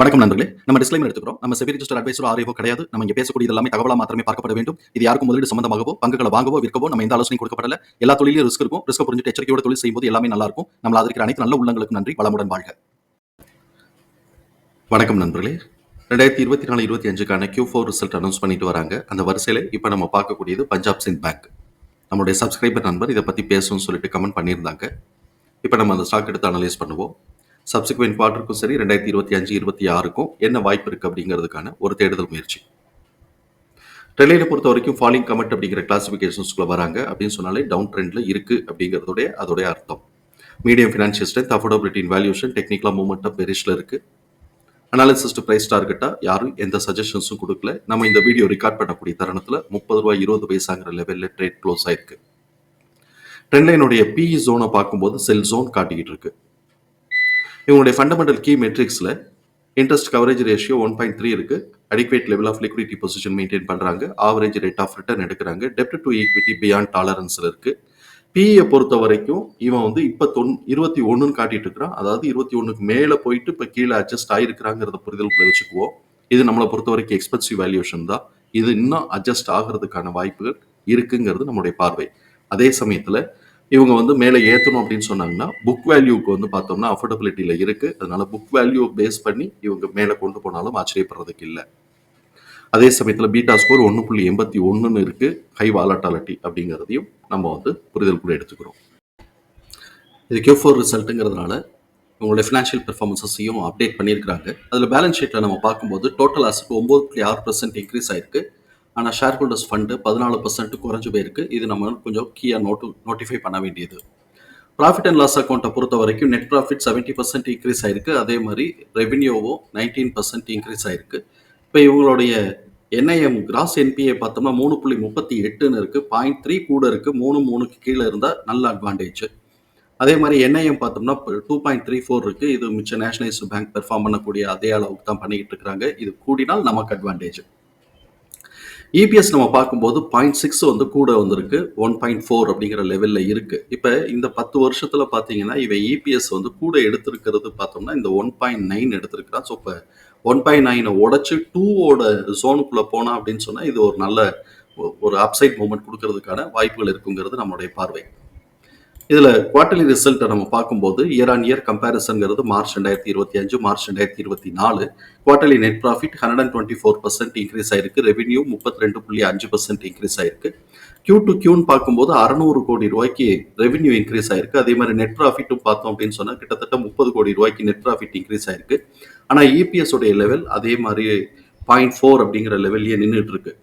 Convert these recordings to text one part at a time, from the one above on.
வணக்கம் நண்பர்களே. நம்ம டிஸ்க்ளைமர் எடுத்துக்கிறோம். நம்ம செபி ரிஜிஸ்டர் அட்வைசர் ஆரியோ கிடையாது. நம்ம இங்க பேசக்கூடிய எல்லாமே தகவலா மாத்திரமே பார்க்கப்பட வேண்டும். இது யாருக்கும் முதலீடு சம்பந்தமாகவோ பங்குகளை வாங்கவோ விற்கவோ நம்ம எந்த ஆலோசனை கொடுக்கப்படல. எல்லா தொழிலும் ரிஸ்க் இருக்கும். ரிஸ்க் புரிஞ்சுட்டு எச்சரிக்கையோட தொழில் செய்யும்போது எல்லாமே நல்லா இருக்கும். நம்ம அதற்கு அனைத்து நல்ல உள்ளங்களுக்கு நன்றி. வளமுடன் வாழ்க. வணக்கம் நண்பர்களே. ரெண்டாயிரத்தி இருபத்தி நாலு இருபத்தி அஞ்சுக்கான கியூ ஃபோர் ரிசல்ட் அனௌன்ஸ் பண்ணிட்டு வராங்க. அந்த வரிசையில் இப்போ நம்ம பார்க்கக்கூடியது பஞ்சாப் சிந்த் பேங்க் நம்மளுடைய சப்ஸ்கிரைபர் நண்பர் இதை பற்றி பேசணும்னு சொல்லிட்டு கமெண்ட் பண்ணியிருந்தாங்க. இப்போ நம்ம அந்த ஸ்டாக் எடுத்து அனலைஸ் பண்ணுவோம். சப்சிக்வெண்ட் குவார்டருக்கும் சரி ரெண்டாயிரத்தி இருபத்தி அஞ்சு இருபத்தி ஆறுக்கும் என்ன வாய்ப்பு இருக்குது அப்படிங்கிறதுக்கான ஒரு தேடுதல் முயற்சி. டெல்லியில் பொறுத்த வரைக்கும் ஃபாலிங் கமெண்ட் அப்படிங்கிற கிளாசிஃபிகேஷன்ஸ்குள்ள வராங்க. அப்படின்னு சொன்னாலே டவுன் ட்ரெண்டில் இருக்குது அப்படிங்கிறதுடைய அதோடைய அர்த்தம். மீடியம் ஃபினான்ஷியல் ஸ்ட்ரென்த் அஃபோர்டபிலிட்டின் வேல்யூஷன் டெக்னிக்கலாக மூமெண்ட்டாக பெரிஷில் இருக்குது அனாலிசிஸ் டு ப்ரைஸ் டார்கெட்டாக யாரும் எந்த சஜஷன்ஸும் கொடுக்கல. நம்ம இந்த வீடியோ ரெக்கார்ட் பண்ணக்கூடிய தருணத்தில் முப்பது ரூபாய் இருபது பைசாங்கிற லெவலில் ட்ரேட் க்ளோஸ் ஆயிருக்கு. ட்ரெண்ட்லைனுடைய பிஇ ஜோனை பார்க்கும்போது செல் ஜோன் காட்டிக்கிட்டு இருக்கு. இவங்களுடைய fundamental key மெட்ரிக்ஸில் interest coverage ratio one point three இருக்கு. Adequate level of liquidity position maintain பண்ணுறாங்க ஆவரேஜ் ரேட் ஆஃப் ரிட்டர்ன் எடுக்கிறாங்க. டெப்ட் டு ஈக்விட்டி பியாண்ட் டாலரன்ஸில் இருக்கு. பிஇயை பொறுத்த வரைக்கும் இவன் வந்து இப்போ தொன் இருபத்தி ஒன்றுன்னு காட்டிட்டு இருக்கிறான். அதாவது இருபத்தி ஒன்றுக்கு மேலே போயிட்டு இப்போ கீழே அட்ஜஸ்ட் ஆகிருக்கிறாங்கிறத புரிதலுக்குள்ள வச்சுக்குவோம். இது நம்மளை பொறுத்த வரைக்கும் எக்ஸ்பென்சிவ் வேல்யூஷன் தான். இது இன்னும் அட்ஜஸ்ட் ஆகிறதுக்கான வாய்ப்புகள் இருக்குங்கிறது நம்மளுடைய பார்வை. அதே சமயத்தில் இவங்க வந்து மேலே ஏற்றணும் அப்படின்னு சொன்னாங்கன்னா புக் வேல்யூக்கு வந்து பார்த்தோம்னா அஃபோர்டபிலிட்டியில் இருக்குது அதனால புக் வேல்யூ பேஸ் பண்ணி இவங்க மேலே கொண்டு போனாலும் ஆச்சரியப்படுறதுக்கு இல்லை. அதே சமயத்தில் பீட்டா ஸ்கோர் ஒன்று புள்ளி எண்பத்தி ஒன்றுன்னு இருக்குது ஹை வாலட்டாலிட்டி அப்படிங்கிறதையும் நம்ம வந்து புரிதல் கூட எடுத்துக்கிறோம். இது கியூ ஃபோர் ரிசல்ட்டுங்கிறதுனால உங்களுடைய ஃபினான்ஷியல் பெர்ஃபார்மன்ஸஸையும் அப்டேட் பண்ணியிருக்கிறாங்க. அதில் பேலன்ஸ் ஷீட்டில் நம்ம பார்க்கும்போது டோட்டல் அசட் ஒம்பது புள்ளி ஆறு பர்சன்ட் இன்க்ரீஸ் ஆயிருக்கு. ஆனால் ஷேர் ஹோல்டர்ஸ் ஃபண்டு பதினாலு பர்சன்ட் குறைஞ்சு போயிருக்கு. இது நம்ம கொஞ்சம் கீயாக நோட்டு நோட்டிஃபை பண்ண வேண்டியது. ப்ராஃபிட் அண்ட் லாஸ் அக்கௌண்ட்டை பொறுத்த வரைக்கும் net profit seventy percent increase ஆயிருக்கு. அதே மாதிரி ரெவென்யூவும் நைன்டீன் பர்சன்ட் இன்க்ரீஸ் ஆயிருக்கு. இப்போ இவங்களுடைய என்ஐஎம் கிராஸ் என்பிஏ பார்த்தோம்னா மூணு புள்ளி முப்பத்தி எட்டுன்னு இருக்குது பாயிண்ட் த்ரீ கூட இருக்குது மூணு மூணுக்கு கீழே இருந்தால் நல்ல அட்வான்டேஜ் அதே மாதிரி என்ஐஎம் பார்த்தோம்னா டூ பாயிண்ட் த்ரீ ஃபோர் இருக்குது இது மிச்ச நேஷனலைஸ்டு பேங்க் பெர்ஃபார்ம் பண்ணக்கூடிய அதே அளவுக்கு தான் பண்ணிக்கிட்டு இருக்கிறாங்க இது கூடினால் நமக்கு அட்வான்டேஜ் இபிஎஸ் நம்ம பார்க்கும்போது பாயிண்ட் சிக்ஸ் வந்து கூட வந்திருக்கு. ஒன் பாயிண்ட் ஃபோர் அப்படிங்கிற லெவலில் இருக்குது இப்போ இந்த பத்து வருஷத்தில் பார்த்தீங்கன்னா இவன் இபிஎஸ் வந்து கூட எடுத்திருக்கிறது பார்த்தோம்னா இந்த ஒன் பாயிண்ட் நைன் எடுத்திருக்கிறான். ஸோ இப்போ ஒன் பாயிண்ட் நைனை உடச்சி டூவோட ஜோனுக்குள்ளே போனா அப்படின்னு சொன்னால் இது ஒரு நல்ல ஒரு அப்சைட் மூமெண்ட் கொடுக்கறதுக்கான வாய்ப்புகள் இருக்குங்கிறது நம்மளுடைய பார்வை. இதில் குவார்டர்லி ரிசல்ட்டை நம்ம பார்க்கும்போது இயர் ஆன் இயர் கம்பேரிசன்கிறது மார்ச் ரெண்டாயிரத்தி இருபத்தி அஞ்சு மார்ச் ரெண்டாயிரத்தி இருபத்தி நாலு. Quarterly net profit hundred and twenty four percent increase ஆயிருக்கு. ரெவென்யூ முப்பத்தி ரெண்டு புள்ளி அஞ்சு பர்சன்ட் இன்க்ரீஸ் ஆயிருக்கு. கியூ டு கியூன்னு பார்க்கும்போது அறநூறு கோடி ரூபாய்க்கு ரெவென்யூ இன்க்ரீஸ் ஆயிருக்கு. அதே மாதிரி நெட் ப்ராஃபிட்டும் பார்த்தோம் அப்படின்னு சொன்னால் கிட்டத்தட்ட முப்பது கோடி ரூபாய்க்கு நெட் ப்ராஃபிட் இன்க்ரீஸ் ஆயிருக்கு. ஆனால் இபிஎஸ் உடைய லெவல் அதே மாதிரி பாயிண்ட் ஃபோர் அப்படிங்கிற லெவல்லையே நின்றுட்டு இருக்கு.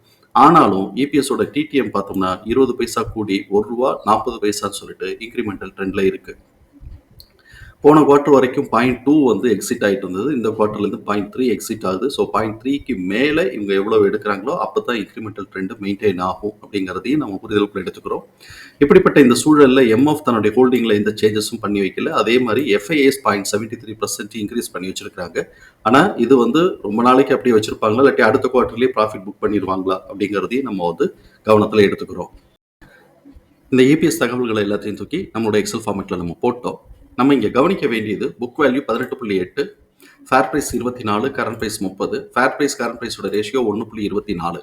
ஆனாலும் இபிஎஸோட டிடிஎம் பார்த்தோம்னா இருபது பைசா கூடி ஒரு ரூபா நாற்பது பைசான்னு சொல்லிட்டு இன்க்ரிமெண்டல் ட்ரெண்ட்ல இருக்கு. போன குவார்ட்டர் வரைக்கும் பாயிண்ட் டூ வந்து எக்ஸிட் ஆகிட்டு இருந்தது. இந்த குவார்ட்டர்லேருந்து பாயிண்ட் த்ரீ எக்ஸிட் ஆகுது. ஸோ பாயிண்ட் த்ரீக்கு மேலே இவங்க எவ்வளோ எடுக்கிறாங்களோ அப்போ தான் இன்க்ரிமெண்டல் ட்ரெண்டு மெயின்டைன் ஆகும் அப்படிங்கிறதையும் நம்ம புரிதலுக்குள்ள எடுத்துக்கிறோம். இப்படிப்பட்ட இந்த சூழலில் எம்எஃப் தன்னுடைய ஹோல்டிங்கில் எந்த சேஞ்சஸும் பண்ணி வைக்கல. அதே மாதிரி FIS point seventy three percent increase பண்ணி வச்சிருக்காங்க ஆனால் இது வந்து ரொம்ப நாளைக்கு அப்படியே வச்சிருப்பாங்களா? இல்லாட்டி அடுத்த குவார்ட்டர்லேயே ப்ராஃபிட் புக் பண்ணிடுவாங்களா? அப்படிங்கிறதையும் நம்ம வந்து கவனத்தில் எடுத்துக்கிறோம். இந்த ஏபிஎஸ் தகவல்களை எல்லாத்தையும் தூக்கி நம்மளோட எக்ஸல் ஃபார்மேட்டில் நம்ம போட்டோம். நம்ம இங்கே கவனிக்க வேண்டியது புக் வேல்யூ பதினெட்டு புள்ளி எட்டு ஃபேர் ப்ரைஸ் இருபத்தி நாலு கரண்ட் ப்ரைஸ் முப்பது ஃபேர் ப்ரைஸ் கரண்ட் ப்ரைஸோட ரேஷியோ ஒன்று புள்ளி இருபத்தி நாலு.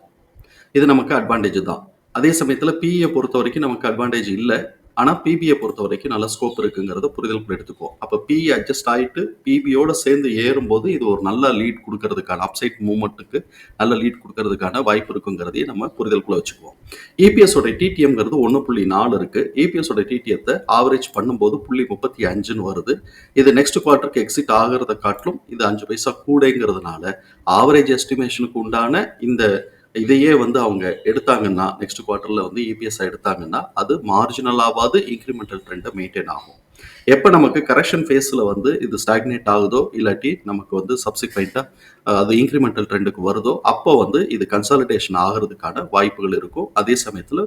இது நமக்கு அட்வான்டேஜ் தான். அதே சமயத்தில் பிஇயை பொறுத்த வரைக்கும் நமக்கு அட்வான்டேஜ் இல்லை. ஆனால் பிபியை பொறுத்த வரைக்கும் நல்ல ஸ்கோப் இருக்குங்கிறத புரிதல் எடுத்துக்குவோம் அப்போ பிஇ அட்ஜஸ்ட் ஆகிட்டு பிபியோட சேர்ந்து ஏறும்போது இது ஒரு நல்ல லீட் கொடுக்கறதுக்கான அப்சைட் மூவ்மெண்ட்டுக்கு நல்ல லீட் கொடுக்கறதுக்கான வாய்ப்பு இருக்குங்கிறதையும் நம்ம புரிதல்குள்ளே வச்சுக்குவோம். இபிஎஸோட டிடிஎம்ங்கிறது ஒன்று புள்ளி நாலு இருக்கு. இபிஎஸோட டிடிஎத்தை ஆவரேஜ் பண்ணும்போது புள்ளி முப்பத்தி அஞ்சுன்னு வருது. இது நெக்ஸ்ட் குவார்ட்டருக்கு எக்ஸிட் ஆகிறத காட்டிலும் இது அஞ்சு பைசா கூடங்கிறதுனால ஆவரேஜ் எஸ்டிமேஷனுக்கு உண்டான இந்த இதையே வந்து அவங்க எடுத்தாங்கன்னா நெக்ஸ்ட் குவார்ட்டரில் வந்து இபிஎஸ் எடுத்தாங்கன்னா அது மார்ஜினலாவது இன்க்ரிமெண்டல் ட்ரெண்டை மெயின்டைன் ஆகும். எப்போ நமக்கு கரெக்ஷன் ஃபேஸில் வந்து இது ஸ்டாக்னேட் ஆகுதோ இல்லாட்டி நமக்கு வந்து சப்சிக்வெண்ட்டாக அது இன்க்ரிமெண்டல் ட்ரெண்டுக்கு வருதோ அப்போ வந்து இது கன்சாலிடேஷன் ஆகிறதுக்கான வாய்ப்புகள் இருக்கும். அதே சமயத்தில்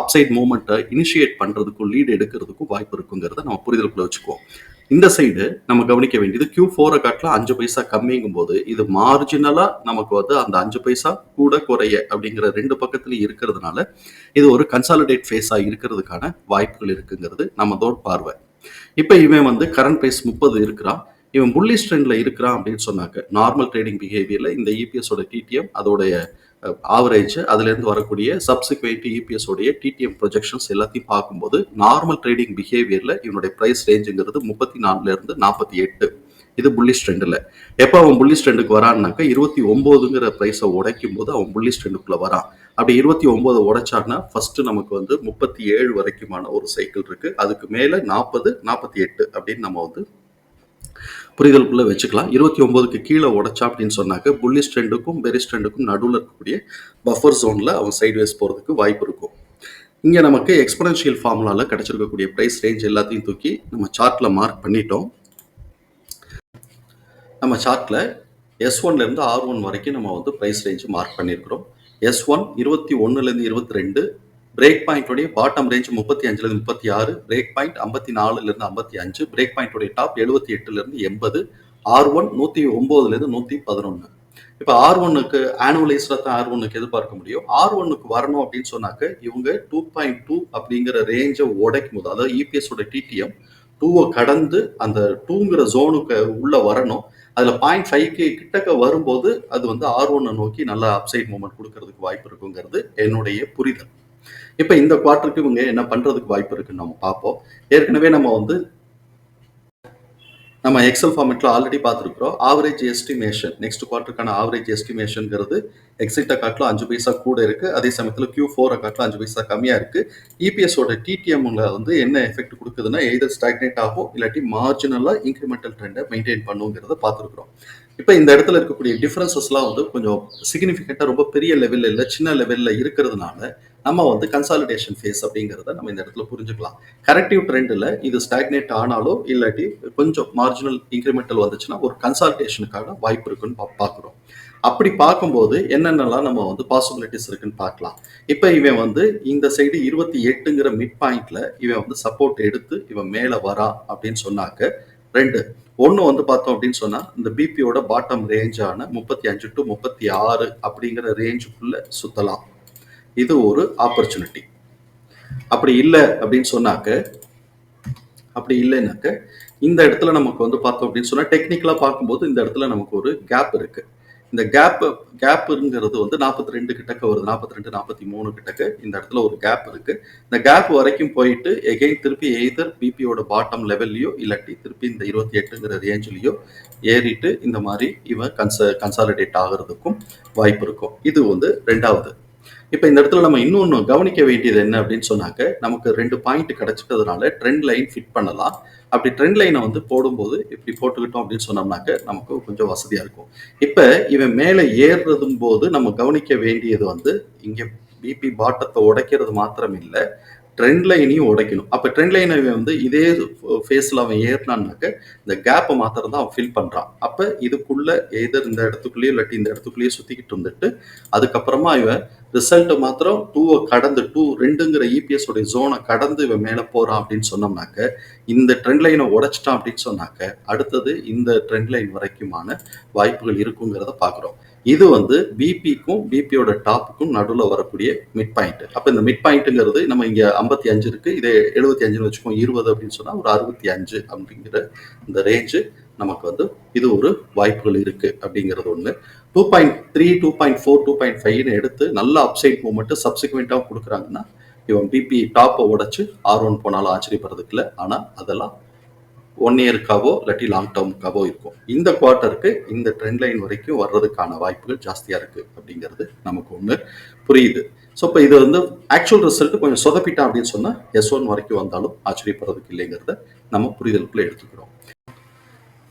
அப்சைட் மூமெண்ட்டை இனிஷியேட் பண்ணுறதுக்கும் லீடு எடுக்கிறதுக்கும் வாய்ப்பு இருக்குங்கிறத நம்ம புரிதலுக்குள்ள வச்சுக்குவோம். இந்த சைடு நம்ம கவனிக்க வேண்டியது கியூ ஃபோரை காட்டில் அஞ்சு பைசா கம்மிங்கும் போது இது மார்ஜினலா நமக்கு வந்து அந்த அஞ்சு பைசா கூட குறைய அப்படிங்கிற ரெண்டு பக்கத்துலயும் இருக்கிறதுனால இது ஒரு கன்சாலிடேட் ஃபேஸா இருக்கிறதுக்கான வாய்ப்புகள் இருக்குங்கிறது நம்ம தோட் பார்வை. இப்போ இவன் வந்து கரண்ட் பிரைஸ் முப்பது இருக்கிறான். இவன் புள்ளி ஸ்ட்ரெண்டில் இருக்கிறான் அப்படின்னு சொன்னாக்க நார்மல் ட்ரேடிங் பிஹேவியரில் இந்த இபிஎஸோட டிடிஎம் அதோடைய ஆவரேஜ் அதுலேருந்து வரக்கூடிய சப்சிக்வெண்ட் இபிஎஸ் உடைய டிடிஎம் ப்ரொஜெக்ஷன்ஸ் எல்லாத்தையும் பார்க்கும்போது நார்மல் ட்ரேடிங் பிஹேவியரில் இவனுடைய ப்ரைஸ் ரேஞ்சுங்கிறது முப்பத்தி நாலுலேருந்து நாற்பத்தி எட்டு. இது புள்ளி ட்ரெண்டில் எப்போ அவன் புள்ளி ட்ரெண்டுக்கு வரான்னாக்கா இருபத்தி ஒம்போதுங்கிற ப்ரைஸை உடைக்கும் போது அவன் புள்ளி ட்ரெண்டுக்குள்ளே வரான். அப்படி இருபத்தி ஒம்போது உடைச்சான்னா ஃபர்ஸ்ட் நமக்கு வந்து முப்பத்தி ஏழு வரைக்குமான ஒரு சைக்கிள் இருக்குது அதுக்கு மேலே நாற்பது நாற்பத்தி எட்டு அப்படின்னு நம்ம வந்து புரிதலுக்குள்ளே வச்சுக்கலாம். இருபத்தி ஒன்பதுக்கு கீழே உடைச்சா அப்படின்னு சொன்னாக்க புள்ளி ட்ரெண்டுக்கும் பெரிஸ் ட்ரெண்டுக்கும் நடுவில் இருக்கக்கூடிய பஃபர் ஜோனில் அவன் சைட்வேஸ் போகிறதுக்கு வாய்ப்பு இருக்கும். இங்கே நமக்கு எக்ஸ்பனன்ஷியல் ஃபார்முலாவில் கிடச்சிருக்கக்கூடிய ப்ரைஸ் ரேஞ்ச் எல்லாத்தையும் தூக்கி நம்ம சார்ட்டில் மார்க் பண்ணிட்டோம். நம்ம சார்ட்டில் எஸ் ஒன்லேருந்து ஆர் ஒன் வரைக்கும் நம்ம வந்து ப்ரைஸ் ரேஞ்சு மார்க் பண்ணியிருக்கிறோம் எஸ் ஒன் இருபத்தி ஒன்றுலேருந்து இருபத்தி ரெண்டு பிரேக் பாயிண்டோடைய பாட்டம் ரேஞ்ச் முப்பத்தி அஞ்சுலேருந்து முப்பத்தி ஆறு பிரேக் பாயிண்ட் ஐம்பத்தி நாலுலேருந்து ஐம்பத்தி அஞ்சு பிரேக் பாயிண்டோடைய டாப் எழுபத்தி எட்டுலேருந்து எண்பது ஆர் ஒன் நூற்றி ஒம்போதுலேருந்து நூற்றி பதினொன்று இப்போ ஆர் ஒன்னுக்கு ஆனுவலைஸ்டாக தான் ஆர் ஒன்னுக்கு எதிர்பார்க்க முடியும். ஆர் ஒன்னுக்கு வரணும் அப்படின்னு சொன்னாக்க இவங்க டூ பாயிண்ட் டூ அப்படிங்கிற ரேஞ்சை உடைக்கும் போது அதாவது இபிஎஸோட டிடிஎம் டூவை கடந்து அந்த டூங்கிற ஜோனுக்கு உள்ள வரணும். அதில் பாயிண்ட் ஃபைவ்க்கு கிட்டக்க வரும்போது அது வந்து ஆர் ஒன்னை நோக்கி நல்லா அப்சைட் மூமெண்ட் கொடுக்கறதுக்கு வாய்ப்பு இருக்குங்கிறது என்னுடைய புரிதல். இப்போ இந்த குவார்ட்டருக்கு இவங்க என்ன பண்றதுக்கு வாய்ப்பு இருக்குன்னு நம்ம பார்ப்போம். ஏற்கனவே நம்ம வந்து நம்ம எக்ஸல் ஃபார்மெட்ல ஆல்ரெடி பார்த்துருக்குறோம். ஆவரேஜ் எஸ்டிமேஷன் நெக்ஸ்ட் குவார்ட்டருக்கான ஆவரேஜ் எஸ்டிமேஷன்ங்கிறது எக்ஸிட்டை காட்டிலும் அஞ்சு பைசா கூட இருக்கு. அதே சமயத்தில் கியூ ஃபோரை காட்டிலும் அஞ்சு பைசா கம்மியாக இருக்கு. இபிஎஸோட டிடிஎம்ல வந்து என்ன எஃபெக்ட் கொடுக்குதுன்னா எய்தர் ஸ்டாக்னேட் ஆகும் இல்லாட்டி மார்ஜினலாக இன்க்ரிமெண்டல் ட்ரெண்டை மெயின்டைன் பண்ணுங்கிறத பார்த்துருக்குறோம். இப்போ இந்த இடத்துல இருக்கக்கூடிய டிஃப்ரென்சஸ்லாம் வந்து கொஞ்சம் சிக்னிஃபிகண்ட்டாக ரொம்ப பெரிய லெவலில் இல்லை சின்ன லெவலில் இருக்கிறதுனால நம்ம வந்து கன்சாலிடேஷன் ஃபேஸ் அப்படிங்கிறத நம்ம இந்த இடத்துல புரிஞ்சுக்கலாம். கரெக்டிவ் ட்ரெண்டில் இது ஸ்டாக்னேட் ஆனாலோ இல்லாட்டி கொஞ்சம் மார்ஜினல் இன்க்ரிமெண்டல் வந்துச்சுன்னா ஒரு கன்சால்டேஷனுக்கான வாய்ப்பு இருக்குன்னு பா பார்க்குறோம். அப்படி பார்க்கும்போது என்னென்னலாம் நம்ம வந்து பாசிபிலிட்டிஸ் இருக்குன்னு பார்க்கலாம். இப்போ இவன் வந்து இந்த சைடு இருபத்தி எட்டுங்கிற மிட் பாயிண்ட்ல இவன் வந்து சப்போர்ட் எடுத்து இவன் மேலே வரா அப்படின்னு சொன்னாக்க ரெண்டு ஒன்று வந்து பார்த்தோம் அப்படின்னு சொன்னால் இந்த பிபியோட பாட்டம் ரேஞ்சான முப்பத்தி அஞ்சு டு முப்பத்தி ஆறு அப்படிங்கிற ரேஞ்சுக்குள்ள சுற்றலாம் இது ஒரு ஆப்பர்ச்சுனிட்டி அப்படி இல்லை அப்படின்னு சொன்னாக்க அப்படி இல்லைன்னாக்க இந்த இடத்துல நமக்கு வந்து பார்த்தோம் அப்படின்னு சொன்னால் டெக்னிக்கலாக பார்க்கும்போது இந்த இடத்துல நமக்கு ஒரு கேப் இருக்கு. இந்த கேப் கேப்புங்கிறது வந்து நாற்பத்தி ரெண்டு கிட்டக்க வருது. நாற்பத்தி ரெண்டு நாற்பத்தி மூணு கிட்டக்க இந்த இடத்துல ஒரு கேப் இருக்கு. இந்த கேப் வரைக்கும் போயிட்டு எகைன் திருப்பி எய்தர் பிபியோட பாட்டம் லெவல்லையோ இல்லாட்டி திருப்பி இந்த இருபத்தி எட்டுங்கிற ரேஞ்சிலையோ ஏறிட்டு இந்த மாதிரி இவன் கன்ச கன்சாலிடேட் ஆகிறதுக்கும் வாய்ப்பு இருக்கும். இது வந்து ரெண்டாவது இப்போ இந்த இடத்துல நம்ம இன்னொன்று கவனிக்க வேண்டியது என்ன அப்படின்னு சொன்னாக்க நமக்கு ரெண்டு பாயிண்ட் கிடச்சிட்டதுனால ட்ரெண்ட் லைன் ஃபிட் பண்ணலாம். அப்படி ட்ரெண்ட் லைனை வந்து போடும்போது இப்படி போட்டுக்கிட்டோம் அப்படின்னு சொன்னோம்னாக்க நமக்கு கொஞ்சம் வசதியாக இருக்கும். இப்போ இவன் மேலே ஏறுறதும் போது நம்ம கவனிக்க வேண்டியது வந்து இங்கே பிபி பாட்டத்தை உடைக்கிறது மாத்திரம் இல்லை ட்ரெண்ட் லைனையும் உடைக்கணும். அப்போ ட்ரெண்ட் லைனை வந்து இதே ஃபேஸில் அவன் ஏறினான்னாக்க இந்த கேப்பை மாத்திரம் தான் அவன் ஃபில் பண்ணுறான் அப்போ இதுக்குள்ளே எதர் இந்த இடத்துக்குள்ளேயோ இல்லாட்டி இந்த இடத்துக்குள்ளேயே சுற்றிக்கிட்டு வந்துட்டு அதுக்கப்புறமா இவன் ரிசல்ட்டு மாத்திரம் டூவை கடந்து டூ ரெண்டுங்கிற இபிஎஸ் உடைய ஜோனை கடந்து இவன் மேலே போகிறான் அப்படின்னு சொன்னோம்னாக்க இந்த ட்ரெண்ட் லைனை உடைச்சிட்டான் அப்படின்னு சொன்னாக்க அடுத்தது இந்த ட்ரெண்ட் லைன் வரைக்குமான வாய்ப்புகள் இருக்குங்கிறத பார்க்குறோம் இது வந்து பிபிக்கும் பிபியோட டாப்புக்கும் நடுவில் வரக்கூடிய மிட் பாயிண்ட் அப்போ இந்த மிட் பாயிண்ட்டுங்கிறது நம்ம இங்கே ஐம்பத்தி அஞ்சு இருக்குது இதே எழுபத்தி அஞ்சுன்னு வச்சுக்கோங்க இருபது அப்படின்னு சொன்னால் ஒரு அறுபத்தி அஞ்சு அப்படிங்கிற இந்த ரேஞ்சு நமக்கு வந்து இது ஒரு வாய்ப்புகள் இருக்கு அப்படிங்கிறது ஒன்று two point three two point four two point ஃபைவ்னு எடுத்து நல்ல அப்சைட் மூமெண்ட்டு சப்சிக்வெண்ட்டாக கொடுக்குறாங்கன்னா இவன் பிபி டாப்பை உடைச்சு ஆர் ஒன் போனாலும் ஆச்சரியப்படுறதுக்கு இல்லை. ஆனால் அதெல்லாம் ஒன் இயருக்காவோ இல்லாட்டி லாங் டேர்முக்காவோ இருக்கும். இந்த குவார்ட்டருக்கு இந்த ட்ரெண்ட் லைன் வரைக்கும் வர்றதுக்கான வாய்ப்புகள் ஜாஸ்தியாக இருக்குது அப்படிங்கிறது நமக்கு ஒன்று புரியுது. ஸோ இப்போ இது வந்து ஆக்சுவல் ரிசல்ட் கொஞ்சம் சொதப்பிட்டான் அப்படின்னு சொன்னால் எஸ் ஒன் வரைக்கும் வந்தாலும் ஆச்சரியப்படுறதுக்கு இல்லைங்கிறத நம்ம புரிதலுக்குள்ளே எடுத்துக்கிறோம்.